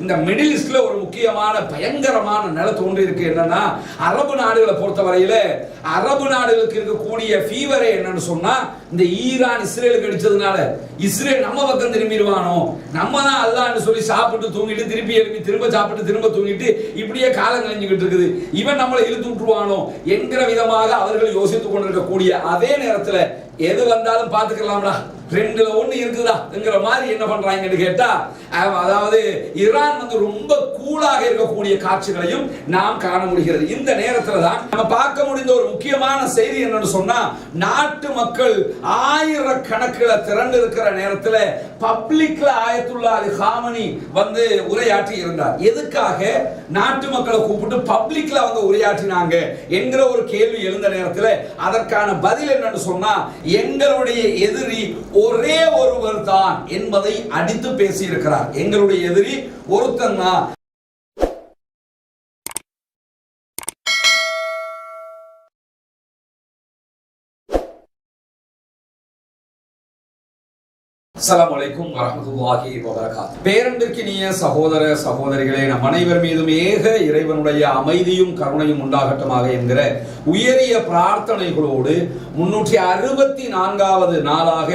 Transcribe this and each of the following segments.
இந்த மிடில் ஈஸ்ட்ல ஒரு முக்கியமான பயங்கரமான நிலை தோன்றி இருக்கு. என்னன்னா அரபு நாடுகளை பொறுத்தவரையில அரபு நாடுகளுக்கு இருக்கக்கூடிய ஃபீவரே என்னன்னு சொன்னா இந்த ஈரான் இஸ்ரேலுக்கு அடிச்சதுனால இஸ்ரேல் நம்ம பக்கம் திரும்பிடுவானோ? நம்ம தான் அல்லான்னு சொல்லி சாப்பிட்டு தூங்கிட்டு திருப்பி எழுப்பி திரும்ப சாப்பிட்டு திரும்ப தூங்கிட்டு இப்படியே காலம் கழிஞ்சுக்கிட்டு இருக்குது. இவன் நம்மளை இழுத்து விட்டுருவானோ? என்கிற விதமாக அவர்கள் யோசித்துக் கொண்டிருக்கக்கூடிய அதே நேரத்துல எது வந்தாலும் பாத்துக்கலாம்டா ரெண்டுல ஒண்ணு இருக்குதாங்கிற மாதிரி என்ன பண்றாங்கன்னு கேட்டா அதாவது ஈரான் வந்து ரொம்ப கூலாக இருக்கக்கூடிய காட்சிகளையும் நாம் காண முடிகிறது. இந்த நேரத்துல தான் நம்ம பார்க்க முடிந்த ஒரு முக்கியமான செய்தி என்னன்னு சொன்னா நாட்டு மக்கள் ஆயிரக்கணக்கில் திரண்டு இருக்கிற நேரத்துல பப்ளிக்ல ஆயத்துல்லா அலி ஹாமனி வந்து உரையாற்றி இருந்தார். எதுக்காக? நாட்டு மக்களை கூப்பிட்டு பப்ளிக்ல அவங்க உரையாற்றினாங்க என்கிற ஒரு கேள்வி எழுந்த நேரத்துல அதற்கான பதில் என்னன்னு சொன்னா எங்களுடைய எதிரி ஒரே ஒருவர் தான் என்பதை அடித்து பேசியிருக்கிறார். எங்களுடைய எதிரி ஒருத்தன் தான். அஸ்லாம் வலைக்கும் வரமத்துல்லாஹி வபரகாத் பேரன்பிற்கினிய சகோதர சகோதரிகளே நம் அனைவர் மீதும் ஏக இறைவனுடைய அமைதியும் கருணையும் உண்டாகட்டமாக என்கிற உயரிய பிரார்த்தனைகளோடு முன்னூற்றி அறுபத்தி நான்காவது நாளாக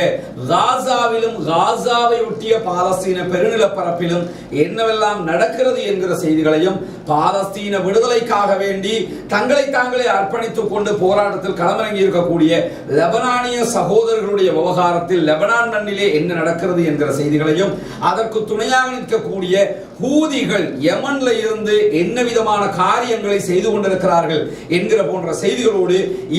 காசாவிலும் காசாவை ஒட்டிய பாலஸ்தீன பெருநிலப்பரப்பிலும் என்னவெல்லாம் நடக்கிறது என்கிற செய்திகளையும் பாலஸ்தீன விடுதலைக்காக வேண்டி தங்களை தாங்களே அர்ப்பணித்துக் கொண்டு போராட்டத்தில் களமிறங்கி இருக்கக்கூடிய லெபனானிய சகோதரர்களுடைய விவகாரத்தில் லெபனான் மண்ணிலே என்ன என்ன நடக்கிறது என்கிற செய்திகளையும் அதற்கு துணையாக நிற்கக்கூடிய ஹூதிகள் யமன்ல இருந்து என்ன விதமான காரியங்களை செய்து கொண்டிருக்கிறார்கள் என்கிற போன்ற செய்திகளோடு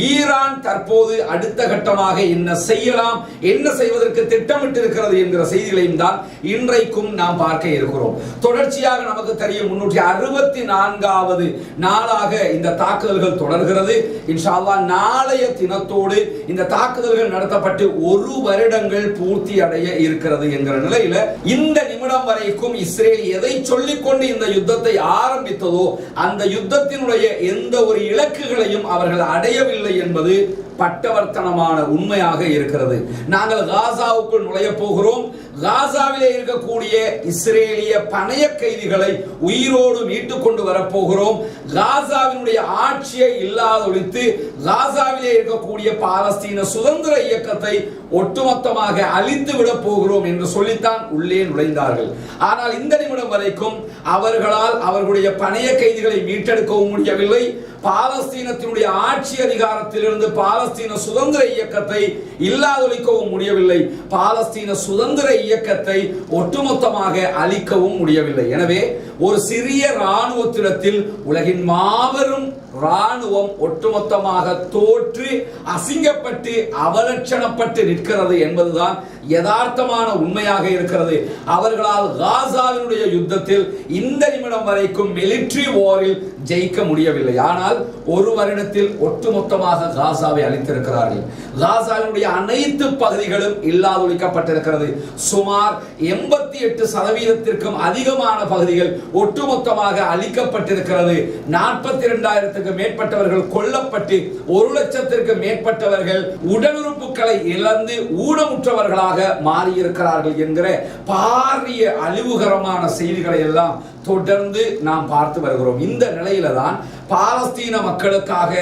ஈரான் தற்போது அடுத்த கட்டமாக என்ன செய்யலாம் என்ன செய்வதற்கு திட்டமிட்டு இருக்கிறது என்கிற செய்திகளையும் தான் இன்றைக்கும் நாம் பார்க்க இருக்கிறோம். தொடர்ச்சியாக நமக்கு தெரியும் முன்னூற்றி அறுபத்தி நான்காவது நாளாக இந்த தாக்குதல்கள் தொடர்கிறது. இன்ஷால்லா நாளைய தினத்தோடு இந்த தாக்குதல்கள் நடத்தப்பட்டு ஒரு வருடங்கள் பூர்த்தி அடைய செய்ய இருக்கிறது என்கிற நிலையில இந்த நிமிடம் வரைக்கும் இஸ்ரேல் எதை சொல்லிக்கொண்டு இந்த யுத்தத்தை ஆரம்பித்ததோ அந்த யுத்தத்தினுடைய எந்த ஒரு இலக்குகளையும் அவர்கள் அடையவில்லை என்பது பட்டவர்த்தனமான உண்மையாக இருக்கிறது. நாங்கள் காசாவுக்குள் நுழைய போகிறோம். காசாவிலே இருக்கக்கூடிய இஸ்ரேலிய பணைய கைதிகளை உயிரோடு மீட்டுக் கொண்டு வரப்போகிறோம் காசாவினுடைய ஆட்சியை இல்லாதொழித்து காசாவிலே இருக்கக்கூடிய பாலஸ்தீன சுதந்திர இயக்கத்தை ஒட்டுமொத்தமாக அழித்து விட போகிறோம் என்று சொல்லித்தான் உள்ளே நுழைந்தார்கள். ஆனால் இந்த நிமிடம் வரைக்கும் அவர்களால் அவர்களுடைய பணைய கைதிகளை மீட்டெடுக்கவும் முடியவில்லை. பாலஸ்தீனத்தினுடைய ஆட்சி அதிகாரத்திலிருந்து பாலஸ்தீன சுதந்திர இயக்கத்தை இல்லாதொழிக்கவும் முடியவில்லை. பாலஸ்தீன சுதந்திர இயக்கத்தை ஒட்டுமொத்தமாக அழிக்கவும் முடியவில்லை. எனவே ஒரு சிறிய இராணுவத்திடத்தில் உலகின் மாபெரும் ராணுவம் ஒட்டுமொத்தமாக தோற்று அசிங்கப்பட்டு அவலட்சணப்பட்டு நிற்கிறது என்பதுதான் யதார்த்தமான உண்மையாக இருக்கிறது. அவர்களால் காசாவினுடைய யுத்தத்தில் இந்த நிமிடம் வரைக்கும் மிலிட்டரி வாரில் ஜெயிக்க முடியவில்லை. ஆனால் ஒரு வருடத்தில் ஒட்டுமொத்தமாக காசாவை அளித்திருக்கிறார்கள் காசாவினுடைய அனைத்து பகுதிகளும் இல்லாதொழிக்கப்பட்டிருக்கிறது. சுமார் எண்பத்தி எட்டு சதவீதத்திற்கும் அதிகமான பகுதிகள் ஒட்டுமொத்தமாக அழிக்கப்பட்டிருக்கிறது. நாற்பத்தி இரண்டாயிரத்துக்கு மேற்பட்டவர்கள் கொல்லப்பட்டு ஒரு லட்சத்திற்கு மேற்பட்டவர்கள் உடல் உறுப்புகளை இழந்து ஊனமுற்றவர்களாக மாறியிருக்கிறார்கள் என்கிற பாரிய அழிவுகரமான செய்திகளை எல்லாம் தொடர்ந்து நாம் பார்த்து வருகிறோம். இந்த நிலையில தான் பாலஸ்தீன மக்களுக்காக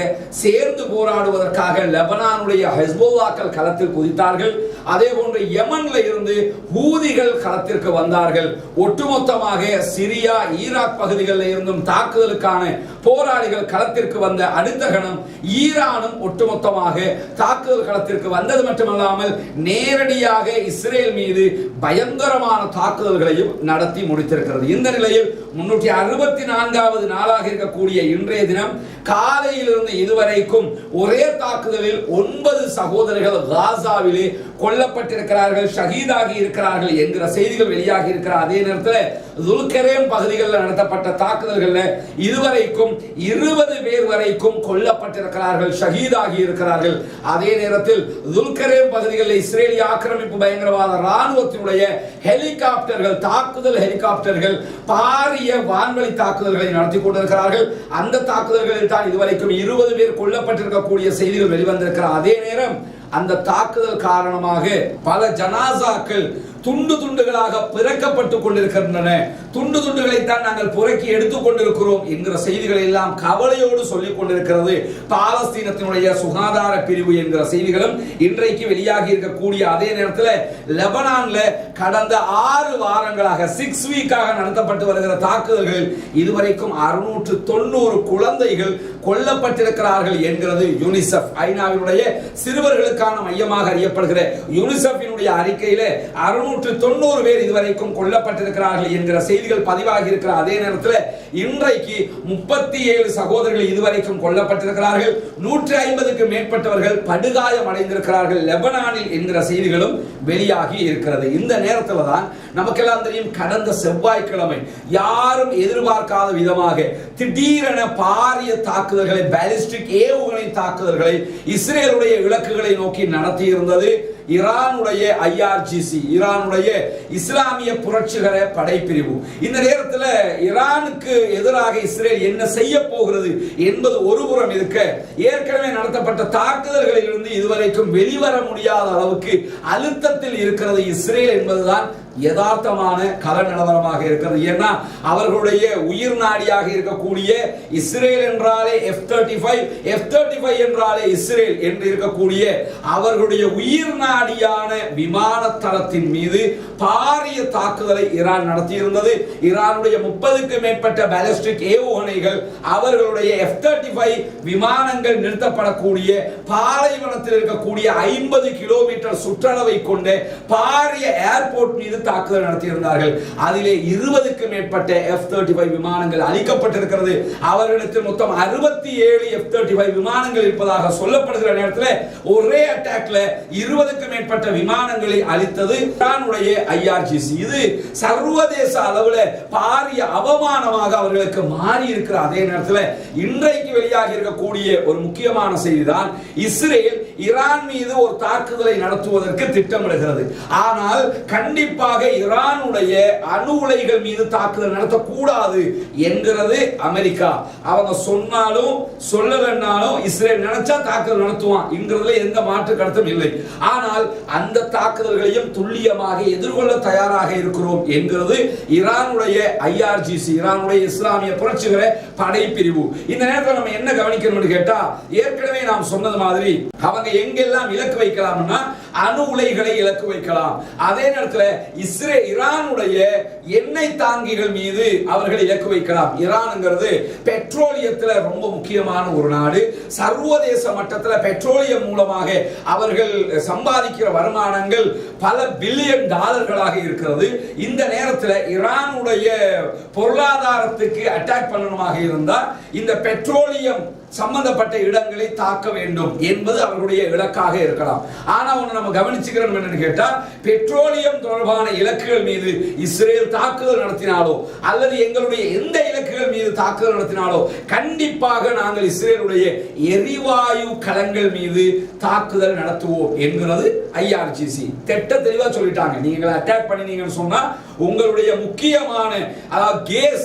சேர்ந்து போராடுவதற்காக லெபனானுடைய ஹெஸ்போலாக்கள் களத்தில் குதித்தார்கள். அதே போன்று யமன்ல இருந்து ஹூதிகள் களத்திற்கு வந்தார்கள். ஒட்டுமொத்தமாக சிரியா ஈராக் பகுதிகளில் இருந்தும் தாக்குதலுக்கான போராளிகள் களத்திற்கு வந்த அடுத்த கணம் ஈரானும் ஒட்டுமொத்தமாக தாக்குதல் களத்திற்கு வந்தது மட்டுமல்லாமல் நேரடியாக இஸ்ரேல் மீது பயங்கரமான தாக்குதல்களையும் நடத்தி முடித்திருக்கிறது. இந்த நிலையில் முன்னூற்றி அறுபத்தி நான்காவது நாளாக இருக்கக்கூடிய இன்றைய இன்றைய தினம் காலையிலிருந்து இதுவரைக்கும் ஒரே தாக்குதலில் ஒன்பது சகோதரர்கள் காசாவிலே கொல்லப்பட்டிருக்கிறார்கள் ஷஹீதாகி இருக்கிறார்கள் என்கிற செய்திகள் வெளியாகி இருக்கிற அதே நேரத்தில் துல்கரேம் பகுதிகளில் நடத்தப்பட்ட தாக்குதல்களில் இதுவரைக்கும் இருபது பேர் வரைக்கும் கொல்லப்பட்டிருக்கிறார்கள் ஷஹீதாகி இருக்கிறார்கள். அதே நேரத்தில் துல்கரேம் பகுதிகளில் இஸ்ரேலிய ஆக்கிரமிப்பு பயங்கரவாத ராணுவத்தினுடைய ஹெலிகாப்டர்கள் தாக்குதல் ஹெலிகாப்டர்கள் பாரிய வான்வழி தாக்குதல்களை நடத்தி கொண்டிருக்கிறார்கள். அந்த தாக்குதல்களில் தான் இதுவரைக்கும் இருபது பேர் கொல்லப்பட்டிருக்கக்கூடிய செய்திகள் வெளிவந்திருக்கிறார் அதே நேரம் அந்த தாக்குதல் காரணமாக பல ஜனாசாக்கள் துண்டு துண்டுகளாக பிறக்கப்பட்டு கொண்டிருக்கின்றன. துண்டு துண்டுகளைத்தான் நாங்கள் புறக்கி எடுத்துக் கொண்டிருக்கிறோம் என்கிற செய்திகளை எல்லாம் கவலையோடு சொல்லிக் கொண்டிருக்கிறது. பாலஸ்தீனத்தினுடைய சுகாதார பிரிவு என்கிற செய்திகளும் இன்றைக்கு வெளியாகி இருக்கக்கூடிய அதே நேரத்தில் லெபனான்ல கடந்த ஆறு வாரங்களாக சிக்ஸ் வீக்காக நடத்தப்பட்டு வருகிற தாக்குதல்கள் இதுவரைக்கும் அறுநூற்று தொண்ணூறு குழந்தைகள் கொல்லப்பட்டிருக்கிறார்கள் என்கிறது யூனிசெஃப் ஐநாவினுடைய சிறுவர்களுக்கான மையமாக அறியப்படுகிற யூனிசெஃபினுடைய அறிக்கையில அறுநூற்று தொண்ணூறு பேர் இதுவரைக்கும் கொல்லப்பட்டிருக்கிறார்கள் என்கிற செய்திகள் பதிவாகி இருக்கிற அதே நேரத்தில் இன்றைக்கு முப்பத்தி ஏழு சகோதரர்கள் இதுவரைக்கும் கொல்லப்பட்டிருக்கிறார்கள். நூற்றி ஐம்பதுக்கு மேற்பட்டவர்கள் படுகாயம் அடைந்திருக்கிறார்கள். லெபனானில் என்கிற செய்திகளும் வெளியாகி இருக்கிறது. இந்த நேரத்தில் தான் நமக்கெல்லாம் தெரியும் கடந்த செவ்வாய்க்கிழமை யாரும் எதிர்பார்க்காத விதமாக திடீரென பாரிய தாக்குதல்களை பாலிஸ்டிக் ஏவுகணை தாக்குதல்களை இஸ்ரேலுடைய இலக்குகளை நோக்கி நடத்தியிருந்தது. ஈரானுடைய ஐஆர்ஜிசி ஈரானுடைய இஸ்லாமிய புரட்சிகர படைப்பிரிவு. இந்த நேரத்தில் ஈரானுக்கு எதிராக இஸ்ரேல் என்ன செய்ய போகிறது என்பது ஒருபுறம் இருக்க ஏற்கனவே நடத்தப்பட்ட தாக்குதல்களில் இருந்து இதுவரைக்கும் வெளிவர முடியாத அளவுக்கு அழுத்தத்தில் இருக்கிறது இஸ்ரேல் என்பதுதான் யதார்த்தமான கல நிலவரமாக இருக்கிறது. ஏன்னா அவர்களுடைய உயிர் நாடியாக இருக்கக்கூடிய இஸ்ரேல் என்றாலே F thirty five F thirty five என்றாலே இஸ்ரேல் என்று இருக்கக்கூடிய அவர்களுடைய உயிர் நாடியான விமான தளத்தின் மீது பாரிய தாக்குதலை ஈரான் நடத்தியிருந்தது. ஈரானுடைய முப்பதுக்கு மேற்பட்ட பேலஸ்டிக் ஏவுகணைகள் அவர்களுடைய எஃப் தேர்ட்டி ஃபைவ் விமானங்கள் நிறுத்தப்படக்கூடிய பாலைவனத்தில் இருக்கக்கூடிய ஐம்பது கிலோமீட்டர் சுற்றளவை கொண்ட பாரிய ஏர்போர்ட் மீது தாக்குதல் நடத்தியிருந்தார்கள். அதிலே இருபதுக்கு மேற்பட்ட எஃப் தேர்ட்டி ஃபைவ் விமானங்கள் அளிக்கப்பட்டிருக்கிறது அவர்களிடத்தில் மொத்தம் அறுபத்தி ஏழு எஃப் தேர்ட்டி ஃபைவ் விமானங்கள் இருப்பதாக சொல்லப்படுகிற நேரத்தில் ஒரே அட்டாக்ல இருபதுக்கு மேற்பட்ட விமானங்களை அளித்தது ஈரானுடைய ஐஆர்ஜிசி இது சர்வதேச அளவில் பாரிய அவமானமாக அவர்களுக்கு மாறி இருக்கிற அதே நேரத்தில் இன்றைக்கு வெளியாகி இருக்கக்கூடிய ஒரு முக்கியமான செய்தி தான் இஸ்ரேல் ஈரான் மீது ஒரு தாக்குதலை நடத்துவதற்கு திட்டமிடுகிறது. ஆனால் கண்டிப்பாக ஈரானுடைய அணு உலைகள் மீது தாக்குதல் நடத்தக்கூடாது என்கிறது அமெரிக்கா. அவங்க சொன்னாலும் சொல்லலைன்னாலும் இஸ்ரேல் நினைச்சா தாக்குதல் நடத்துவான் என்கிறதுல எந்த மாற்று கருத்தும் இல்லை. ஆனால் அந்த தாக்குதல்களையும் துல்லியமாக எதிர்கொள்ள தயாராக இருக்கிறோம் என்கிறது ஈரானுடைய ஐஆர்ஜிசி ஈரானுடைய இஸ்லாமிய புரட்சிகர படைப்பிரிவு. இந்த நேரத்தில் நம்ம என்ன கவனிக்கணும்னு கேட்டா ஏற்கனவே நாம் சொன்னது மாதிரி அவங்க எங்கெல்லாம் இலக்கு வைக்கலாம்னா அணு உலைகளை இலக்கு வைக்கலாம். அதே நேரத்தில் இஸ்ரே ஈரானுடைய எண்ணெய் தாங்கிகள் மீது அவர்கள் இலக்கு வைக்கலாம். ஈரானுங்கிறது பெட்ரோலியத்தில் ரொம்ப முக்கியமான ஒரு நாடு. சர்வதேச மட்டத்தில் பெட்ரோலியம் மூலமாக அவர்கள் சம்பாதிக்கிற வருமானங்கள் பல பில்லியன் டாலர்களாக இருக்கிறது. இந்த நேரத்தில் ஈரானுடைய பொருளாதாரத்துக்கு அட்டாக் பண்ணணுமாக இருந்தால் இந்த பெட்ரோலியம் சம்பந்தப்பட்ட இடங்களை தாக்க வேண்டும் என்பது அவர்களுடைய இலக்காக இருக்கலாம். ஆனா ஒண்ணு நம்ம கவனிச்சுக்கிறோம் என்னன்னு கேட்டா பெட்ரோலியம் தொடர்பான இலக்குகள் மீது இஸ்ரேல் தாக்குதல் நடத்தினாலோ அல்லது எங்களுடைய எந்த இலக்குகள் மீது தாக்குதல் நடத்தினாலோ கண்டிப்பாக நாங்கள் இஸ்ரேலுடைய எரிவாயு கலங்கள் மீது தாக்குதல் நடத்துவோம் என்கிறது ஐஆர்ஜிசி திட்ட தெளிவா சொல்லிட்டாங்க. நீங்கள் அட்டாக் பண்ணினீங்கன்னு சொன்னா உங்களுடைய முக்கியமான அதாவது கேஸ்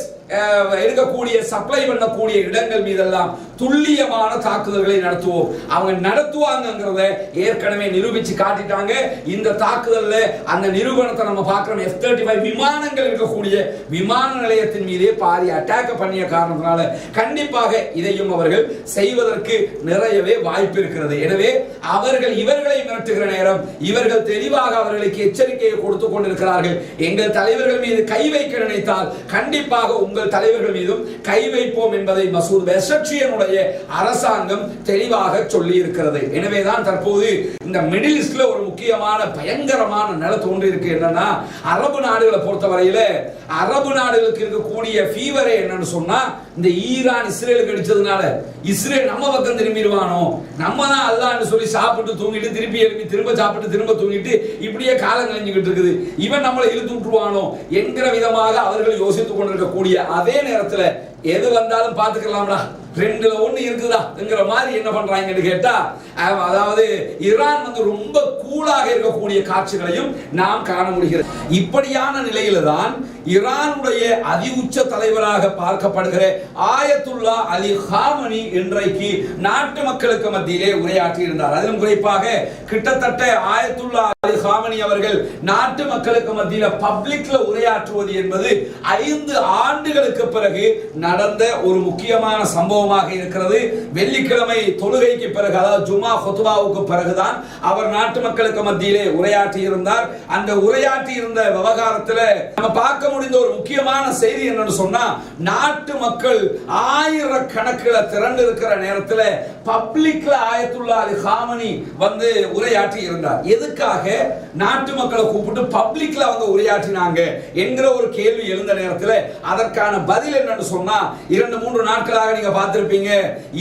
எடுக்கக்கூடிய இருக்கக்கூடிய சப்ளை பண்ணக்கூடிய இடங்கள் மீதெல்லாம் துல்லியமான தாக்குதல்களை நடத்துவோம். அவங்க நடத்துவாங்கிறத ஏற்கனவே நிரூபிச்சு காட்டிட்டாங்க. இந்த தாக்குதல்ல அந்த நிரூபணத்தை நம்ம பார்க்கிறோம். எஃப் தேர்ட்டி ஃபைவ் விமானங்கள் இருக்கக்கூடிய விமான நிலையத்தின் மீதே பாதி அட்டாக் பண்ணிய காரணத்தினால கண்டிப்பாக இதையும் அவர்கள் செய்வதற்கு நிறையவே வாய்ப்பு இருக்கிறது. எனவே அவர்கள் இவர்களை மிரட்டுகிற நேரம் இவர்கள் தெளிவாக அவர்களுக்கு எச்சரிக்கையை கொடுத்து கொண்டிருக்கிறார்கள். எங்கள் தலைவர்கள் மீது கை வைக்க நினைத்தால் கண்டிப்பாக உங்கள் தலைவர்கள் மீதும் கை வைப்போம் என்பதை மசூத் பெசட்சியனுடைய அரசாங்கம் தெளிவாக சொல்லி இருக்கிறது எனவேதான் தற்போது இந்த மிடில் ஈஸ்ட்ல ஒரு முக்கியமான பயங்கரமான நிலை தோன்றி இருக்கு என்னன்னா அரபு நாடுகளை பொறுத்தவரையில அரபு நாடுகளுக்கு இருக்கக்கூடிய ஃபீவரே என்னன்னு சொன்னா இந்த ஈரான் இஸ்ரேலுக்கு அடிச்சதுனால இஸ்ரேல் நம்ம பக்கம் திரும்பிடுவானோ? நம்ம தான் அல்லான்னு சொல்லி சாப்பிட்டு தூங்கிட்டு திருப்பி எழுப்பி திரும்ப சாப்பிட்டு திரும்ப தூங்கிட்டு இப்படியே காலம் கழிஞ்சுக்கிட்டு இருக்குது. இவன் நம்மளை இழுத்து விட்டுருவானோ என்கிற விதமாக அவர்கள் யோசித்துக் கொண்டிருக்கக்கூடிய அதே நேரத்துல எது வந்தாலும் பார்த்துக்கலாம்டா. ரெண்டுல ஒண்ணு இருக்குதாங்கிற மாதிரி என்ன பண்றாங்கன்னு கேட்டா அதாவது ஈரான் வந்து ரொம்ப கூலாக இருக்கக்கூடிய காட்சிகளையும் நாம் காண முடிகிறது. இப்படியான நிலையில தான் ஈரானுடைய அதி உச்ச தலைவராக பார்க்கப்படுகிற ஆயத்துல்லா அலி ஹாமனி இன்றைக்கு நாட்டு மக்களுக்கு மத்தியிலே உரையாற்றி இருந்தார். அதிலும் குறிப்பாக கிட்டத்தட்ட ஆயத்துல்லா அலி ஹாமனி அவர்கள் நாட்டு மக்களுக்கு மத்தியில பப்ளிக்ல உரையாற்றுவது என்பது ஐந்து ஆண்டுகளுக்கு பிறகு நடந்த ஒரு முக்கியமான சம்பவமாக இருக்கிறது. வெள்ளிக்கிழமை தொழுகைக்கு பிறகு அதாவது ஜுமா ஹொத்துவாவுக்கு பிறகுதான் அவர் நாட்டு மக்களுக்கு மத்தியிலே உரையாற்றி இருந்தார் அந்த உரையாற்றி இருந்த விவகாரத்தில் நம்ம பார்க்க முடிந்த ஒரு முக்கியமான செய்தி என்னன்னு சொன்னா நாட்டு மக்கள் ஆயிரக்கணக்கில் திரண்டு இருக்கிற நேரத்தில் பப்ளிக்ல ஆயத்துல்லா அலி ஹாமனி வந்து உரையாற்றி இருந்தார். எதுக்காக? நாட்டு மக்களை கூப்பிட்டு பப்ளிக்ல அவங்க உரையாற்றினாங்க என்கிற ஒரு கேள்வி எழுந்த நேரத்தில் அதற்கான பதில் என்னன்னு சொன்னா இரண்டு மூன்று நாட்களாக நீங்க பார்த்திருப்பீங்க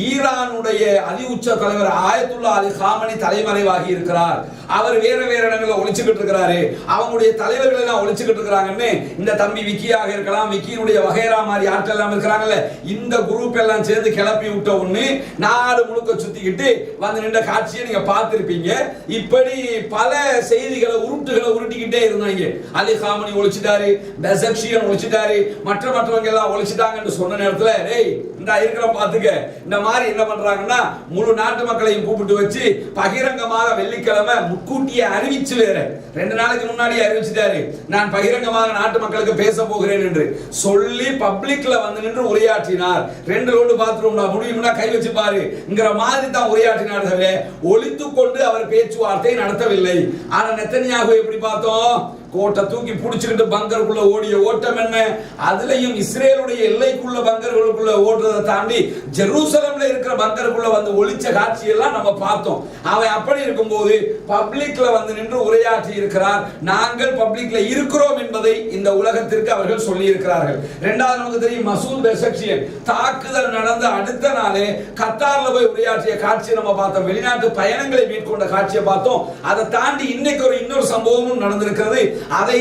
ஈரானுடைய அதி உச்ச தலைவர் ஆயத்துல்லா அலி ஹாமனி தலைமறைவாகி இருக்கிறார். அவர் வேற வேற இடங்களில் ஒழிச்சுக்கிட்டு இருக்கிறாரு. அவங்களுடைய தலைவர்கள் எல்லாம் ஒழிச்சுக்கிட்டு இருக்கிறாங்கன்னு இந்த தம்பி விக்கியாக இருக்கலாம் விக்கியினுடைய வகைரா மாதிரி ஆட்கள் எல்லாம் இருக்கிறாங்கல்ல இந்த குரூப் எல்லாம் சேர்ந்து கிளப்பி விட்ட ஒண்ணு நாடு முழுக்க சுத்திக்கிட்டு வந்து நின்ற காட்சியை நீங்க பார்த்திருப்பீங்க. இப்படி பல செய்திகளை உருட்டுகளை உருட்டிக்கிட்டே இருந்தாங்க. அலி ஹாமனி ஒழிச்சிட்டாரு பெசக்ஷியன் ஒழிச்சிட்டாரு மற்ற மற்றவங்க எல்லாம் ஒழிச்சிட்டாங்கன்னு சொன்ன நேரத்துல டேய் இந்த இருக்கிற பாத்துக்க. இந்த மாதிரி என்ன பண்றாங்கன்னா முழு நாட்டு மக்களையும் கூப்பிட்டு வச்சு பகிரங்கமாக வெள்ளிக்கிழமை முன்கூட்டியே அறிவிச்சு வேற. ரெண்டு நாளைக்கு முன்னாடி அறிவிச்சுட்டாரு. நான் பகிரங்கமாக நாட்டு மக்களுக்கு பேச போகிறேன் என்று சொல்லி பப்ளிக்ல வந்து நின்று உரையாற்றினார். ரெண்டு ரோடு பாத்ரூம்னா முடியும்னா கை வச்சு பாருங்கிற மாதிரி தான் உரையாற்றினார் தவிர ஒழித்துக் கொண்டு அவர் பேச்சுவார்த்தை நடத்தவில்லை. ஆனா நெத்தனியாக எப்படி பார்த்தோம்? கோட்டை தூக்கி பிடிச்சிக்கிட்டு பங்கருக்குள்ள ஓடிய ஓட்டம் என்ன? அதுலயும் இஸ்ரேலுடைய எல்லைக்குள்ள பங்கர்களுக்குள்ள ஓடுறதை தாண்டி ஜெருசலம்ல இருக்கிற பங்கருக்குள்ள வந்து ஒளிச்ச காட்சியெல்லாம் நம்ம பார்த்தோம். அவன் அப்படி இருக்கும்போது பப்ளிக்ல வந்து நின்று உரையாற்றி இருக்கிறார். நாங்கள் பப்ளிக்ல இருக்கிறோம் என்பதை இந்த உலகத்திற்கு அவர்கள் சொல்லி இருக்கிறார்கள் இரண்டாவது நமக்கு தெரியும் மசூத் பெசக்ஷியன். தாக்குதல் நடந்த அடுத்த நாளே கத்தார்ல போய் உரையாற்றிய காட்சியை நம்ம பார்த்தோம். வெளிநாட்டு பயணங்களை மேற்கொண்ட காட்சியை பார்த்தோம். அதை தாண்டி இன்னைக்கு ஒரு இன்னொரு சம்பவமும் நடந்திருக்கிறது. அதை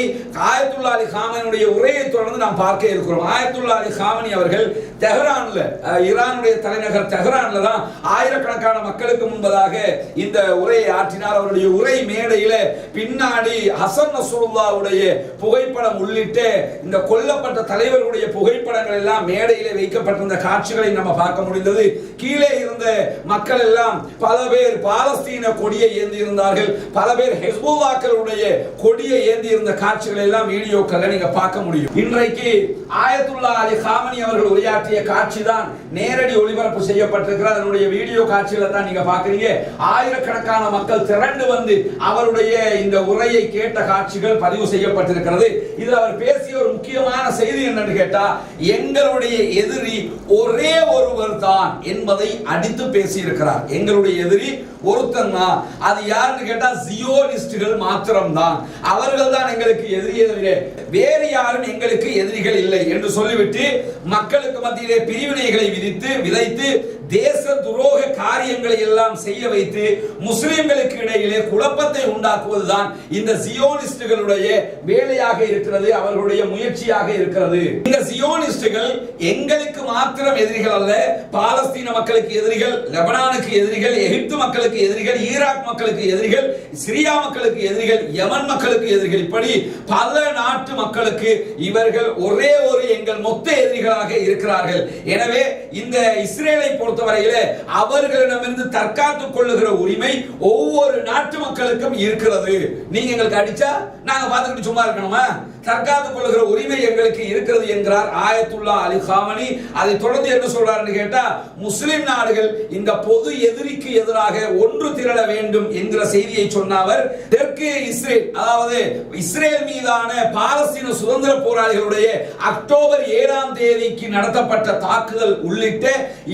ஆயத்துல்லா அலி காமனுடைய உரையை தொடர்ந்து நாம் பார்க்க இருக்கிறோம். ஆயத்துல்லா அலி காமனி அவர்கள் தெஹ்ரான்ல ஈரானுடைய தலைநகர் தெஹ்ரான்ல தான் ஆயிரக்கணக்கான மக்களுக்கு முன்பதாக இந்த உரையை ஆற்றினார். அவருடைய உரை மேடையில பின்னாடி ஹசன் நசருல்லாவுடைய புகைப்படம் உள்ளிட்ட இந்த கொல்லப்பட்ட தலைவர்களுடைய புகைப்படங்கள் எல்லாம் மேடையிலே வைக்கப்பட்டிருந்த காட்சிகளை நம்ம பார்க்க முடிந்தது. கீழே இருந்த மக்கள் எல்லாம் பல பேர் பாலஸ்தீன கொடியை ஏந்தி இருந்தார்கள் பல பேர் ஹெஸ்புல்லாக்களுடைய கொடியை ஏந்தி இருந்த காட்சிகள் எல்லாம் வீடியோக்களை நீங்க பார்க்க முடியும். இன்றைக்கு ஆயத்துல்லா அலி ஹாமனி அவர்கள் உரையாற்றிய காட்சி தான் நேரடி ஒளிபரப்பு செய்யப்பட்டிருக்கிற அதனுடைய வீடியோ காட்சிகளை தான் நீங்க பாக்குறீங்க ஆயிரக்கணக்கான மக்கள் திரண்டு வந்து அவருடைய இந்த உரையை கேட்ட காட்சிகள் பதிவு செய்யப்பட்டிருக்கிறது. இது அவர் பேசிய ஒரு முக்கியமான செய்தி என்னன்னு கேட்டா எங்களுடைய எதிரி ஒரே ஒருவர் தான் என்பதை அடித்து பேசியிருக்கிறார். எங்களுடைய எதிரி ஒருத்தன் தான். அது யாருன்னு கேட்டா ஜியோனிஸ்டுகள் மாத்திரம்தான். அவர்கள் தான் எங்களுக்கு எதிரியே தவிர வேறு யாரும் எங்களுக்கு எதிரிகள் இல்லை என்று சொல்லிவிட்டு மக்களுக்கு மத்தியிலே பிரிவினைகளை விதித்து விதைத்து தேச துரோக காரியங்களை எல்லாம் செய்ய வைத்து முஸ்லிம்களுக்கு இடையிலே குழப்பத்தை உண்டாக்குவதுதான் இந்த சியோனிஸ்டுகளுடைய வேலையாக இருக்கிறது அவர்களுடைய முயற்சியாக இருக்கிறது. இந்த சியோனிஸ்டுகள் எங்களுக்கு மாத்திரம் எதிரிகள் அல்ல. பாலஸ்தீன மக்களுக்கு எதிரிகள் லெபனானுக்கு எதிரிகள் எகிப்து மக்களுக்கு எதிரிகள் ஈராக் மக்களுக்கு எதிரிகள் சிரியா மக்களுக்கு எதிரிகள் யமன் மக்களுக்கு எதிரிகள். இப்படி பல நாட்டு மக்களுக்கு இவர்கள் ஒரே ஒரு எங்கள் மொத்த எதிரிகளாக இருக்கிறார்கள். எனவே இந்த இஸ்ரேலை பொறுத்தவரையிலே அவர்களிடமிருந்து தற்காத்துக் கொள்ளுகிற உரிமை ஒவ்வொரு நாட்டு மக்களுக்கும் இருக்கிறது. நீங்க எங்களுக்கு அடிச்சா நாங்க பார்த்துக்கிட்டு சும்மா இருக்கணுமா? தற்காத்துக் கொள்ளுகிற உரிமை எங்களுக்கு இருக்கிறது என்கிறார் ஆயத்துல்லா அலி ஹாமனி அதை தொடர்ந்து என்ன சொல்றாருன்னு கேட்டா முஸ்லிம் நாடுகள் இந்த பொது எதிரிக்கு எதிராக ஒன்று திரள வேண்டும் என்கிற செய்தியை சொன்ன அவர் தெற்கு இஸ்ரேல் அதாவது இஸ்ரேல் மீதான பாலஸ்தீன சுதந்திர போராளிகளுடைய அக்டோபர் ஏழாம் தேதிக்கு நடத்தப்பட்ட தாக்குதல் உள்ளிட்ட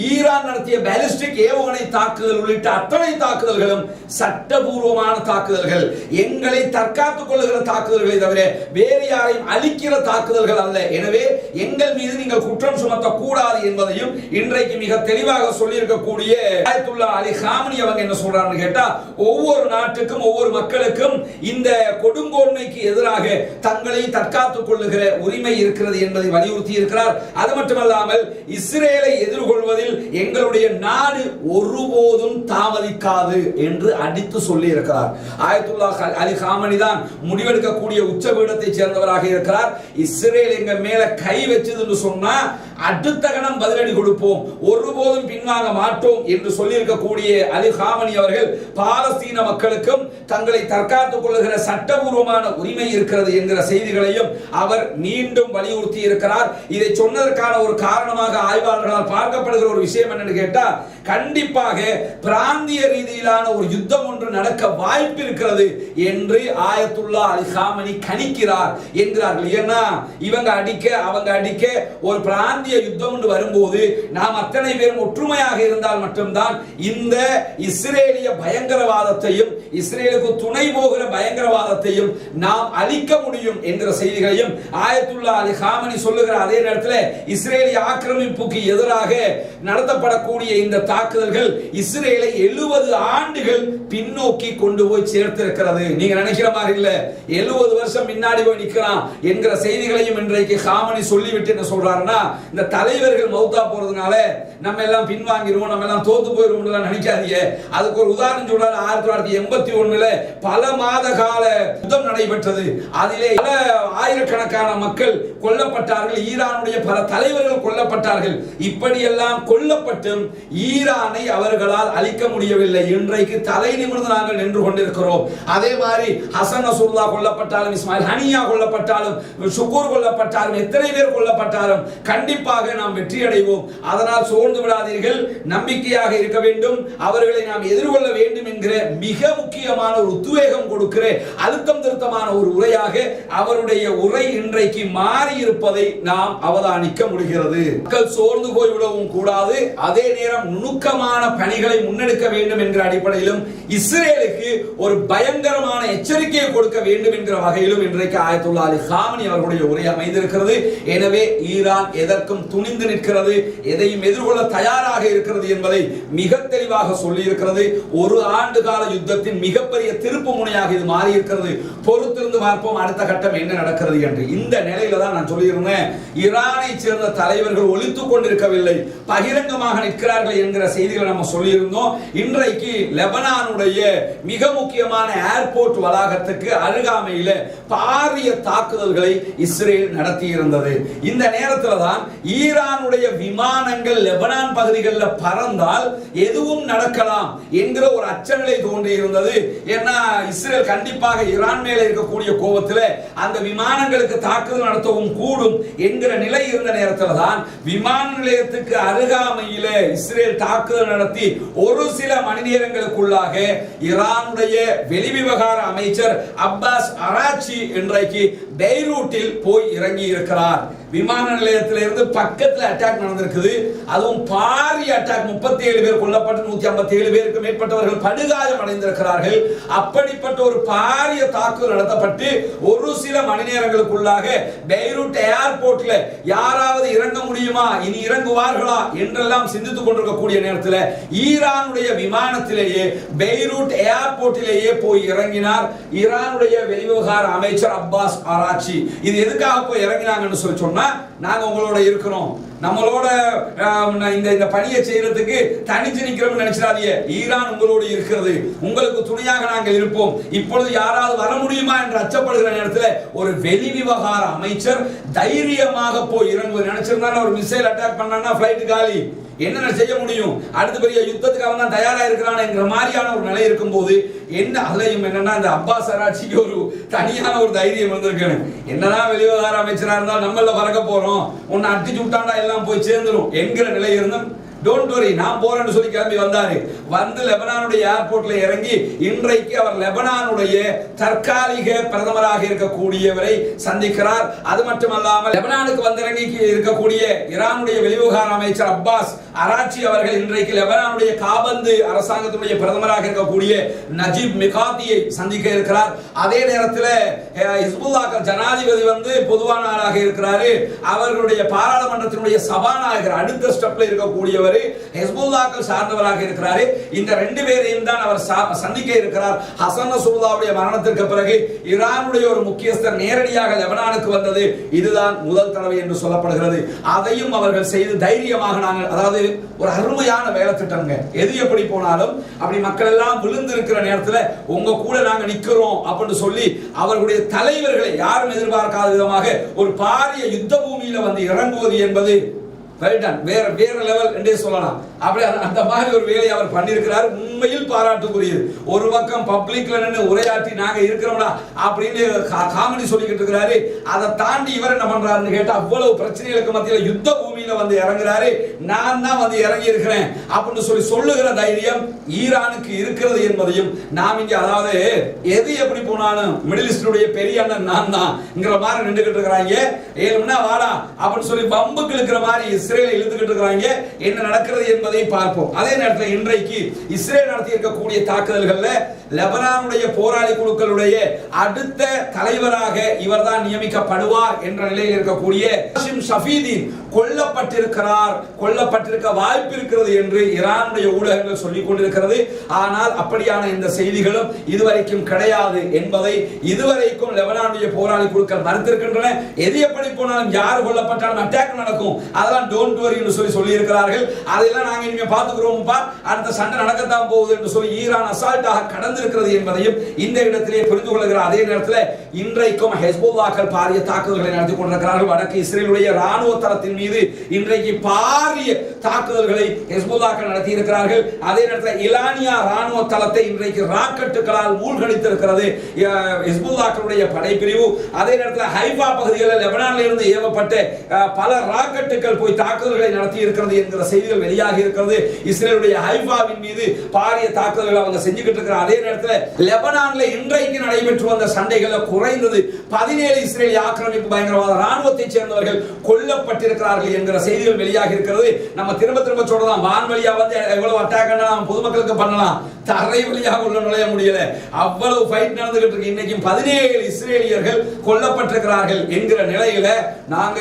ஈரான் நடத்திய பாலிஸ்டிக் ஏவுகணை தாக்குதல் உள்ளிட்ட அத்தனை தாக்குதல்களும் சட்டபூர்வமான தாக்குதல்கள். எங்களை தற்காத்துக் கொள்ளுகிற தாக்குதல்களை தவிர வேறு யாரையும் அழிக்கிற தாக்குதல்கள் அல்ல. எனவே எங்கள் மீது நீங்கள் குற்றம் சுமத்த கூடாது என்பதையும் இன்றைக்கு மிக தெளிவாக சொல்லியிருக்கக்கூடிய ஆயத்துல்லா அலி ஹாமினி அவங்க என்ன சொல்றாங்க கேட்டா ஒவ்வொரு நாட்டுக்கும் ஒவ்வொரு மக்களுக்கும் இந்த கொடுங்கோன்மைக்கு எதிராக தங்களை தற்காத்துக் கொள்ளுகிற உரிமை இருக்கிறது என்பதை வலியுறுத்தி இருக்கிறார். அது மட்டுமல்லாமல் இஸ்ரேலை எதிர்கொள்வதில் எங்களுடைய நாடு ஒருபோதும் தாமதிக்காது என்று அடித்து சொல்லி இருக்கிறார் ஆயத்துல்லா அலி ஹாமனி தான் முடிவெடுக்கக்கூடிய உச்ச பீடத்தை சேர்ந்தவர். சொல்லப்பட்டவராக இருக்கிறார். இஸ்ரேல் எங்க மேல கை வச்சதுன்னு சொன்னா அடுத்த கணம் பதிலடி கொடுப்போம். ஒருபோதும் பின்வாங்க மாட்டோம் என்று சொல்லியிருக்கக்கூடிய அலி ஹாமனி அவர்கள் பாலஸ்தீன மக்களுக்கும் தங்களை தற்காத்துக் கொள்ளுகிற சட்டபூர்வமான உரிமை இருக்கிறது என்கிற செய்திகளையும் அவர் மீண்டும் வலியுறுத்தி இருக்கிறார். இதை சொன்னதற்கான ஒரு காரணமாக ஆய்வாளர்களால் பார்க்கப்படுகிற ஒரு விஷயம் என்னன்னு கேட்டா கண்டிப்பாக பிராந்திய ரீதியிலான ஒரு யுத்தம் ஒன்று நடக்க வாய்ப்பு இருக்கிறது என்று ஆயத்துல்லா அலி ஹாமனி கணிக்கிறார் என்கிறார்கள். ஏன்னா இவங்க அடிக்க அவங்க அடிக்க ஒரு பிராந்திய பிராந்திய யுத்தம் என்று வரும்போது நாம் அத்தனை பேரும் ஒற்றுமையாக இருந்தால் மட்டும்தான் இந்த இஸ்ரேலிய பயங்கரவாதத்தையும் இஸ்ரேலுக்கு துணை போகிற பயங்கரவாதத்தையும் நாம் அழிக்க முடியும் என்கிற செய்திகளையும் ஆயத்துல்லா அலி ஹாமனி சொல்லுகிற அதே நேரத்தில் இஸ்ரேலிய ஆக்கிரமிப்புக்கு எதிராக நடத்தப்படக்கூடிய இந்த தாக்குதல்கள் இஸ்ரேலை எழுபது ஆண்டுகள் பின்னோக்கி கொண்டு போய் சேர்த்திருக்கிறது. நீங்க நினைக்கிற மாதிரி இல்ல. எழுபது வருஷம் முன்னாடி போய் நிற்கிறான் என்கிற செய்திகளையும் இன்றைக்கு ஹாமனி சொல்லிவிட்டு என்ன சொல்றாருன்னா இந்த தலைவர்கள் மௌத்தா போறதுனால நம்ம எல்லாம் பின்வாங்கிடுவோம் நம்ம எல்லாம் தோத்து போயிருவோம் நினைக்காதீங்க. அதுக்கு ஒரு உதாரணம் சொல்றாரு ஆயிரத்தி தொள்ளாயிரத்தி எண்பத்தி ஒண்ணுல பல மாத கால யுத்தம் நடைபெற்றது. அதிலே பல ஆயிரக்கணக்கான மக்கள் கொல்லப்பட்டார்கள் ஈரானுடைய பல தலைவர்கள் கொல்லப்பட்டார்கள். இப்படியெல்லாம் கொல்லப்பட்டும் ஈரானை அவர்களால் அழிக்க முடியவில்லை. இன்றைக்கு தலை நிமிர்ந்து நாங்கள் நின்று கொண்டிருக்கிறோம். அதே மாதிரி ஹசன் அசுல்லா கொல்லப்பட்டாலும் இஸ்மாயில் ஹனியா கொல்லப்பட்டாலும் சுகூர் கொல்லப்பட்டாலும் எத்தனை பேர் கொல்லப்பட்டாலும் கண்டிப்பாக கண்டிப்பாக நாம் வெற்றி அடைவோம் அதனால் சோர்ந்து விடாதீர்கள். நம்பிக்கையாக இருக்க வேண்டும். அவர்களை நாம் எதிர்கொள்ள வேண்டும் என்கிற மிக முக்கியமான ஒரு உத்வேகம் கொடுக்கிற அழுத்தம் திருத்தமான ஒரு உரையாக அவருடைய உரை இன்றைக்கு மாறி இருப்பதை நாம் அவதானிக்க முடிகிறது. மக்கள் சோர்ந்து போய்விடவும் கூடாது. அதே நேரம் நுணுக்கமான பணிகளை முன்னெடுக்க வேண்டும் என்கிற அடிப்படையிலும் இஸ்ரேலுக்கு ஒரு பயங்கரமான எச்சரிக்கையை கொடுக்க வேண்டும் என்கிற வகையிலும் இன்றைக்கு ஆயத்துல்லா அலி ஹாமனி அவர்களுடைய உரை அமைந்திருக்கிறது. எனவே ஈரான் எதற்கு எதற்கும் துணிந்து நிற்கிறது எதையும் எதிர்கொள்ள தயாராக இருக்கிறது என்பதை மிக தெளிவாக சொல்லியிருக்கிறது. ஒரு ஆண்டு கால யுத்தத்தின் மிகப்பெரிய திருப்பு முனையாக இது மாறி இருக்கிறது பொறுத்திருந்து பார்ப்போம் அடுத்த கட்டம் என்ன நடக்கிறது என்று. இந்த நிலையில தான் நான் சொல்லியிருந்தேன். ஈரானை சேர்ந்த தலைவர்கள் ஒழித்துக் கொண்டிருக்கவில்லை. பகிரங்கமாக நிற்கிறார்கள் என்கிற செய்திகளை நம்ம சொல்லியிருந்தோம். இன்றைக்கு லெபனானுடைய மிக முக்கியமான ஏர்போர்ட் வளாகத்துக்கு அருகாமையில் பாரிய தாக்குதல்களை இஸ்ரேல் நடத்தி இருந்தது இந்த நேரத்தில் தான் ஈரானுடைய விமானங்கள் லெபனான் பகுதிகளில் பறந்தால் எதுவும் நடக்கலாம் என்கிற ஒரு அச்சநிலை தோன்றி இருந்தது ஏன்னா இஸ்ரேல் கண்டிப்பாக ஈரான் மேலே இருக்கக்கூடிய கோபத்தில் அந்த விமானங்களுக்கு தாக்குதல் நடத்தவும் கூடும் என்கிற நிலை இருந்த நேரத்தில் தான் விமான நிலையத்துக்கு அருகாமையில இஸ்ரேல் தாக்குதல் நடத்தி ஒரு சில மணி நேரங்களுக்குள்ளாக ஈரானுடைய வெளிவிவகார அமைச்சர் அப்பாஸ் அராச்சி இன்றைக்கு பெய்ரூட்டில் போய் இறங்கி இருக்கிறார் விமான நிலையத்திலிருந்து பக்கத்தில் அட்டாக் நடந்திருக்குது. அதுவும் பாரிய அட்டாக் முப்பத்தி ஏழு பேர் கொல்லப்பட்டு நூத்தி ஐம்பத்தி ஏழு பேருக்கு மேற்பட்டவர்கள் படுகாயம் அடைந்திருக்கிறார்கள். அப்படிப்பட்ட ஒரு பாரிய தாக்குதல் நடத்தப்பட்டு ஒரு சில மணி நேரங்களுக்குள்ளாக பெய்ரூட் ஏர்போர்ட்ல யாராவது இறங்க முடியுமா? இனி இறங்குவார்களா? என்றெல்லாம் சிந்தித்துக் கொண்டிருக்கக்கூடிய நேரத்தில் ஈரானுடைய விமானத்திலேயே பெய்ரூட் ஏர்போர்ட்டிலேயே போய் இறங்கினார். ஈரானுடைய வெளிவிவகார அமைச்சர் அப்பாஸ் ஆராய்ச்சி இது எதுக்காக போய் இறங்கினாங்கன்னு சொல்லி சொன்னா நாங்க உங்களோட இருக்கிறோம். நம்மளோட இந்த இந்த பணியை செய்யறதுக்கு தனிச்சு நிற்கிறோம் நினைச்சிடாதீங்க. ஈரான் உங்களோடு இருக்கிறது. உங்களுக்கு துணையாக நாங்கள் இருப்போம். இப்பொழுது யாராவது வர முடியுமா என்று அச்சப்படுகிற நேரத்தில் ஒரு வெளி விவகார அமைச்சர் தைரியமாக போய் இறங்குவது நினைச்சிருந்தா ஒரு மிசைல் அட்டாக் பண்ணான்னா ஃபிளைட் காலி. என்னென்ன செய்ய முடியும்? அடுத்த பெரிய யுத்தத்துக்கு அவன் தான் தயாரா இருக்கிறான் என்கிற மாதிரியான ஒரு நிலை இருக்கும்போது என்ன அதுலயும் என்னன்னா இந்த அப்பாஸ் அராட்சிக்கு ஒரு தனியான ஒரு தைரியம் வந்திருக்கணும் என்னதான் வெளிவிவகார அமைச்சரா இருந்தால் நம்மள பறக்க போறோம். உன்னை அடிச்சு விட்டாண்டா எல்லாம் போய் சேர்ந்துரும் என்கிற நிலை இருந்தும் டோன்ட் வரி நான் போறேன்னு சொல்லி கிளம்பி வந்தாரு. வந்து லெபனானுடைய ஏர்போர்ட்ல இறங்கி இன்றைக்கு அவர் லெபனானுடைய தற்காலிக பிரதமராக இருக்கக்கூடியவரை சந்திக்கிறார். அது மட்டுமல்லாமல் லெபனானுக்கு வந்து இறங்கி இருக்கக்கூடிய ஈரானுடைய வெளிவிவகார அமைச்சர் அப்பாஸ் அராச்சி அவர்கள் இன்றைக்கு லெபனானுடைய காபந்து அரசாங்கத்தினுடைய பிரதமராக இருக்கக்கூடிய நஜீப் மிகாத்தியை சந்திக்க இருக்கிறார். அதே நேரத்தில் ஹிஸ்புல்லாக்கள் ஜனாதிபதி வந்து பொதுவான ஆளாக இருக்கிறாரு. அவர்களுடைய பாராளுமன்றத்தினுடைய சபாநாயகர் அடுத்த ஸ்டெப்ல இருக்கக்கூடியவர் இருக்கிறாரு ஹெஸ்புல்லாக்கள் சார்ந்தவராக இருக்கிறாரு. இந்த ரெண்டு பேரையும் தான் அவர் சந்திக்க இருக்கிறார். ஹசன் நசூல்லாவுடைய மரணத்திற்கு பிறகு ஈரானுடைய ஒரு முக்கியஸ்தர் நேரடியாக லெபனானுக்கு வந்தது. இதுதான் முதல் தடவை என்று சொல்லப்படுகிறது. அதையும் அவர்கள் செய்து தைரியமாக நாங்கள் அதாவது ஒரு அருமையான வேலை திட்டங்க எது எப்படி போனாலும் அப்படி மக்கள் எல்லாம் விழுந்து இருக்கிற நேரத்தில் உங்க கூட நாங்கள் நிற்கிறோம் அப்படின்னு சொல்லி அவர்களுடைய தலைவர்களை யாரும் எதிர்பார்க்காத விதமாக ஒரு பாரிய யுத்த பூமியில வந்து இறங்குவது என்பது ரைட்டன் வேற வேற லெவல் என்றே சொல்லலாம். அப்படி அந்த- மாதிரி ஒரு வேலையை அவர் பண்ணியிருக்கிறார். உண்மையில் பாராட்டுக்குரியது. ஒரு பக்கம் பப்ளிக்ல நின்று உரையாற்றி நாங்க இருக்கிறோம்டா அப்படின்னு கா- காமெடி சொல்லிக்கிட்டு இருக்கிறாரு. அதை தாண்டி இவர் என்ன பண்றாருன்னு கேட்டா அவ்வளவு பிரச்சனைகளுக்கு மத்தியில யுத்த பூமியில வந்து இறங்குறாரு. நான் தான் வந்து இறங்கி இருக்கிறேன் அப்படின்னு சொல்லி சொல்லுகிற தைரியம் ஈரானுக்கு இருக்கிறது என்பதையும் நாம் இங்க அதாவது எது எப்படி போனாலும் மிடில் ஈஸ்டுடைய பெரிய அண்ணன் நான் தான்ங்கிற மாதிரி நின்றுகிட்டு இருக்கிறாங்க. ஏழும்னா வாடா அப்படின்னு சொல்லி பம்புக்கு இழுக்கிற மாதிரி இஸ்ரேல் இழுத்துக்கிட்டு இருக்கிறாங்க. என்ன நடக்கிறது என்பதை பார்ப்போம். அதே நேரத்தில் இன்றைக்கு இஸ்ரேல் நடத்தி இருக்கக்கூடிய தாக்குதல்கள்ல லெபனானுடைய போராளி குழுக்களுடைய அடுத்த தலைவராக இவர்தான் நியமிக்கப்படுவார் என்ற நிலையில் இருக்கக்கூடிய ஷஃபீதீன் கொல்ல கொல்லப்பட்டிருக்கிறார் கொல்லப்பட்டிருக்க வாய்ப்பு இருக்கிறது என்று ஈரானுடைய ஊடகங்கள் சொல்லிக் கொண்டிருக்கிறது. ஆனால் அப்படியான இந்த செய்திகளும் இதுவரைக்கும் கிடையாது என்பதை இதுவரைக்கும் லெபனானுடைய போராளி குழுக்கள் மறுத்திருக்கின்றன. எது எப்படி போனாலும் யார் கொல்லப்பட்டாலும் அட்டாக் நடக்கும். அதெல்லாம் டோன்ட் வரி என்று சொல்லி சொல்லி இருக்கிறார்கள் அதெல்லாம் நாங்க இனிமே பார்த்துக்கிறோம்ப்பா அடுத்த சண்டை நடக்கத்தான் போகுது என்று சொல்லி ஈரான் அசால்ட்டாக கடந்திருக்கிறது என்பதையும் இந்த இடத்திலே புரிந்து கொள்கிற அதே நேரத்தில் இன்றைக்கும் ஹெஸ்போல்லாக்கள் பாரிய தாக்குதல்களை நடத்தி கொண்டிருக்கிறார்கள். வடக்கு இஸ்ரேலுடைய ராணுவ தளத்தின் மீது இன்றைக்கு பாரிய தாக்குதல்களை ஹெஸ்புல்லாக்கள் நடத்தி இருக்கிறார்கள் அதே நேரத்தில் இலானியா ராணுவ தளத்தை இன்றைக்கு ராக்கெட்டுகளால் மூழ்கடித்திருக்கிறது அஹ், ஹெஸ்புல்லாக்களுடைய படைப்பிரிவு. அதே நேரத்தில் ஹைபா பகுதிகளில் லெபனானில் இருந்து ஏவப்பட்ட பல ராக்கெட்டுகள் போய் தாக்குதல்களை நடத்தி இருக்கிறது என்கிற செய்திகள் வெளியாகி இருக்கிறது. இஸ்ரேலுடைய ஹைபாவின் மீது பாரிய தாக்குதல்களை அவங்க செஞ்சுக்கிட்டு இருக்கிற அதே நேரத்தில் லெபனான்ல இன்றைக்கு நடைபெற்று வந்த சண்டைகள்ல குறைந்தது பதினேழு இஸ்ரேலிய ஆக்கிரமிப்பு பயங்கரவாத ராணுவத்தைச் சேர்ந்தவர்கள் கொல்லப்பட்டிருக்கிறார்கள் என்கிற செய்திகள் வெளியாக இருக்கிறது. நம்ம திரும்ப திரும்ப சொல்றதான் வான்வழியா வந்து எவ்வளவு அட்டாக் பண்ணலாம் பொதுமக்களுக்கு பண்ணலாம். தரை வழியாக உள்ள நுழைய முடியல. அவ்வளவு ஃபைட் நடந்துகிட்டு இருக்கு. இன்னைக்கு பதினேழு இஸ்ரேலியர்கள் கொல்லப்பட்டிருக்கிறார்கள் என்கிற நிலையில நாங்க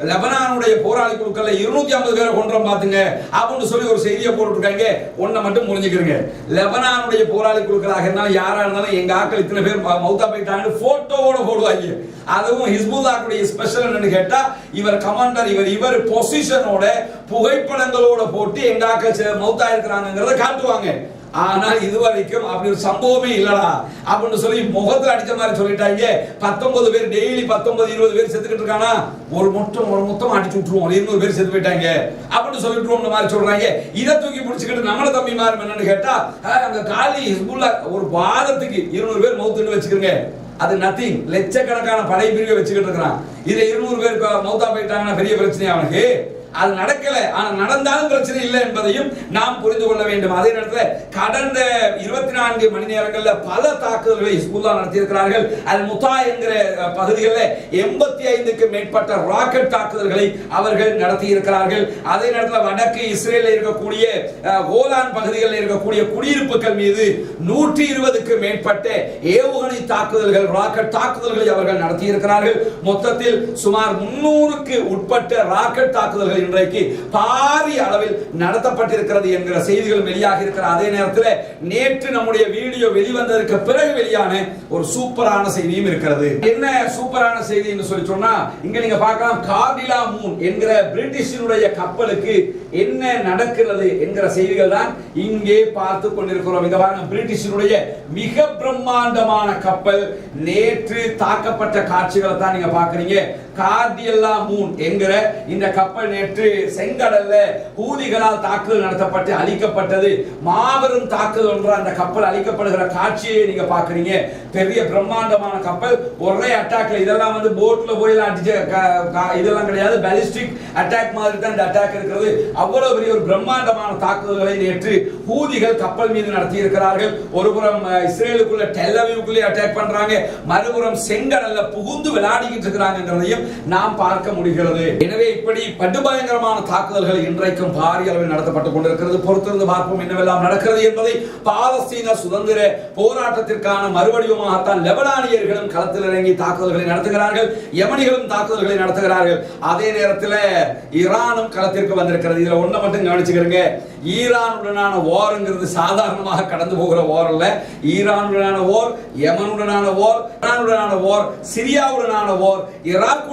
லெபனானுடைய போராளி குழுக்கள்ல இருநூத்தி ஐம்பது பேரை கொன்றோம் பாத்துங்க. அப்படின்னு சொல்லி ஒரு செய்தியை போட்டுருக்காங்க. ஒன்ன மட்டும் புரிஞ்சுக்கிறீங்க. லெபனானுடைய போராளி குழுக்களாக இருந்தாலும் யாரா இருந்தாலும் எங்க ஆக்கள் இத்தனை பேர் ம- மௌத்தா போயிட்டாங்கன்னு போட்டோவோட போடுவாங்க. அதுவும் ஹிஸ்புல்லாக்குடைய ஸ்பெஷல் என்னன்னு கேட்டா இவர் கமாண்டர் இவர் இவர் பொசிஷனோட புகைப்படங்களோட போட்டு எங்க ஆக்கள் மௌத்தா இருக்கிறாங்கிறத காட்டுவாங்க. ஆனால் இது வரைக்கும் அப்படி ஒரு சம்பவமே இல்லடா. அப்படின்னு சொல்லி முகத்துல அடிச்ச மாதிரி சொல்லிட்டாங்க. பத்தொன்பது பேர் டெய்லி பத்தொன்பது இருபது பேர் செத்துக்கிட்டு இருக்கானா? ஒரு மொத்தம் ஒரு மொத்தம் அடிச்சு விட்டுருவோம். ஒரு இருநூறு பேர் செத்து போயிட்டாங்க. அப்படின்னு சொல்லிட்டுருவோம் மாதிரி சொல்றாங்க. இதை தூக்கி பிடிச்சிக்கிட்டு நம்மள தம்பி மாதிரி என்னன்னு கேட்டா அந்த காலி ஹிஸ்புல்லா ஒரு வாதத்துக்கு இருநூறு பேர் மௌத்துன்னு வச்சுக்கிறோங்க. அது நத்திங் லட்சக்கணக்கான படை பிரிவை வச்சுக்கிட்டு இருக்கிறான். இதுல இருநூறு பேர் மௌத்தா போயிட்டாங்கன்னா பெரிய பிரச்சனை அவனுக்கு? அது நடக்கல. ஆனா நடந்தாலும் பிரச்சனை இல்லை என்பதையும் நாம் புரிந்து கொள்ள வேண்டும். அதே நேரத்தில் கடந்த இருபத்தி நான்கு மணி நேரங்களில் பல தாக்குதல்களை ஹிஸ்புல்லா நடத்தியிருக்கிறார்கள். அது முத்தா என்கிற பகுதிகளில் எண்பத்தி ஐந்துக்கு மேற்பட்ட ராக்கெட் தாக்குதல்களை அவர்கள் நடத்தி இருக்கிறார்கள் அதே நேரத்தில் வடக்கு இஸ்ரேலில் இருக்கக்கூடிய ஓலான் கோலான் பகுதிகளில் இருக்கக்கூடிய குடியிருப்புகள் மீது நூற்றி இருபதுக்கு மேற்பட்ட ஏவுகணை தாக்குதல்கள் ராக்கெட் தாக்குதல்களை அவர்கள் நடத்தி இருக்கிறார்கள் மொத்தத்தில் சுமார் முன்னூறுக்கு உட்பட்ட ராக்கெட் தாக்குதல்களை இன்றைக்கு பாரிய அளவில் நடத்தப்பட்டிருக்கிறது என்கிற செய்திகள் வெளியாக இருக்கிற அதே நேரத்தில் நேற்று நம்முடைய வீடியோ வெளிவந்ததற்கு பிறகு வெளியான ஒரு சூப்பரான செய்தியும் இருக்கிறது. என்ன சூப்பரான செய்தி என்று சொல்லி சொன்னா இங்க நீங்க பார்க்கலாம் கார்டிலா மூன் என்கிற பிரிட்டிஷினுடைய கப்பலுக்கு என்ன நடக்கிறது என்கிற செய்திகள் தான் இங்கே பார்த்து கொண்டிருக்கிறோம். இங்க பாருங்க பிரிட்டிஷினுடைய மிக பிரம்மாண்டமான கப்பல் நேற்று தாக்கப்பட்ட காட்சிகளை தான் நீங்க பாக்குறீங்க கார்டியல்லா மூன் என்கிற இந்த கப்பல் நேற்று செங்கடல்ல ஊதிகளால் தாக்குதல் நடத்தப்பட்டு அழிக்கப்பட்டது. மாபெரும் தாக்குதல் ஒன்று அந்த கப்பல் அழிக்கப்படுகிற காட்சியை நீங்க பாக்குறீங்க பெரிய பிரம்மாண்டமான கப்பல். ஒரே அட்டாக்ல இதெல்லாம் வந்து போட்ல போய் அடிச்ச க- இதெல்லாம் கிடையாது. பேலிஸ்டிக் அட்டாக் மாதிரி தான் இந்த அட்டாக் இருக்கிறது. அவ்வளவு பெரிய ஒரு பிரம்மாண்டமான தாக்குதல்களை நேற்று ஊதிகள் கப்பல் மீது நடத்தி இருக்கிறார்கள் ஒருபுறம் இஸ்ரேலுக்குள்ள டெல்லவிவுக்குள்ளே அட்டாக் பண்றாங்க. மறுபுறம் செங்கடல்ல புகுந்து விளையாடிக்கிட்டு இருக்கிறாங்கன்றதையும் நாம் பார்க்க முடிகிறது. எனவே இப்படி படுபயங்கரமான தாக்குதல்கள் இன்றைக்கும் பாரிய அளவில் நடத்தப்பட்டுக் கொண்டிருக்கிறது. பொறுத்திருந்து பார்ப்போம் என்னவெல்லாம் நடக்கிறது என்பதை பாலஸ்தீன சுதந்திர போராட்டத்திற்கான மறுவடிவமாகத்தான் லெபனானியர்களும் களத்தில் இறங்கி தாக்குதல்களை நடத்துகிறார்கள். யமனிகளும் தாக்குதல்களை நடத்துகிறார்கள். அதே நேரத்தில் ஈரானும் களத்திற்கு வந்திருக்கிறது. இதுல ஒன்றை மட்டும் கவனிச்சுக்கிறீங்க. ஈரானுடனான வார்ங்கிறது சாதாரணமாக கடந்து போகிற வார் அல்ல. ஈரானுடனான வார் யமனுடனான வார் ஈரானுடனான வார் சிரியாவுடனான வார்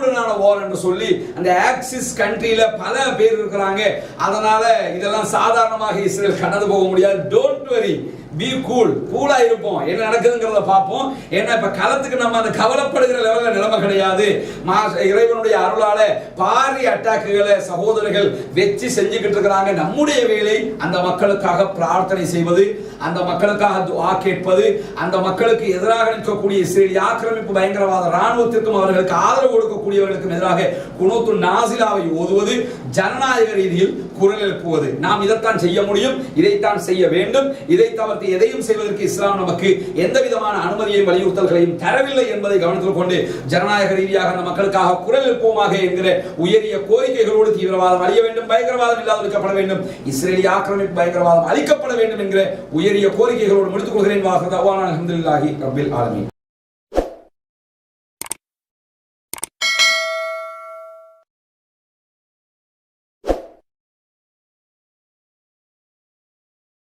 ஈராக்குடனான வார் என்று சொல்லி அந்த ஆக்சிஸ் கண்ட்ரியில பல பேர் இருக்கிறாங்க. அதனால இதெல்லாம் சாதாரணமாக இஸ்ரேல் கடந்து போக முடியாது. டோன்ட் வரி பி கூல் கூலா இருப்போம். என்ன நடக்குதுங்கிறத பார்ப்போம். ஏன்னா இப்ப களத்துக்கு நம்ம அந்த கவலைப்படுகிற லெவல்ல நிலைமை கிடையாது. மா- இறைவனுடைய அருளால பாரி அட்டாக்குகளை சகோதரர்கள் வெச்சு செஞ்சுக்கிட்டு இருக்கிறாங்க. நம்முடைய வேலை அந்த மக்களுக்காக பிரார்த்தனை செய்வது அந்த மக்களுக்காக துவா கேட்பது அந்த மக்களுக்கு எதிராக நிற்கக்கூடிய இஸ்ரேலிய ஆக்கிரமிப்பு பயங்கரவாத ராணுவத்திற்கும் அவர்களுக்கு ஆதரவு கொடுக்கக்கூடியவர்களுக்கும் எதிராக குனோத்து நாசிலாவை ஓதுவது ஜனநாயக ரீதியில் குரல் எழுப்புவது. நாம் இதைத்தான் செய்ய முடியும் இதைத்தான் செய்ய வேண்டும். இதை தவிர்த்து எதையும் செய்வதற்கு இஸ்லாம் நமக்கு எந்த விதமான அனுமதியையும் வலியுறுத்தல்களையும் தரவில்லை என்பதை கவனத்தில் கொண்டு ஜனநாயக ரீதியாக அந்த மக்களுக்காக குரல் எழுப்புவோமாக என்கிற உயரிய கோரிக்கைகளோடு தீவிரவாதம் அழிய வேண்டும் பயங்கரவாதம் இல்லாது இருக்கப்பட வேண்டும் இஸ்ரேலிய ஆக்கிரமிப்பு பயங்கரவாதம் அளிக்கப்பட வேண்டும் என்கிற உயரிய கோரிக்கைகளோடு முடித்துக் கொள்கிறேன். வாசதாவான அலமதுல்லாஹி ரபில்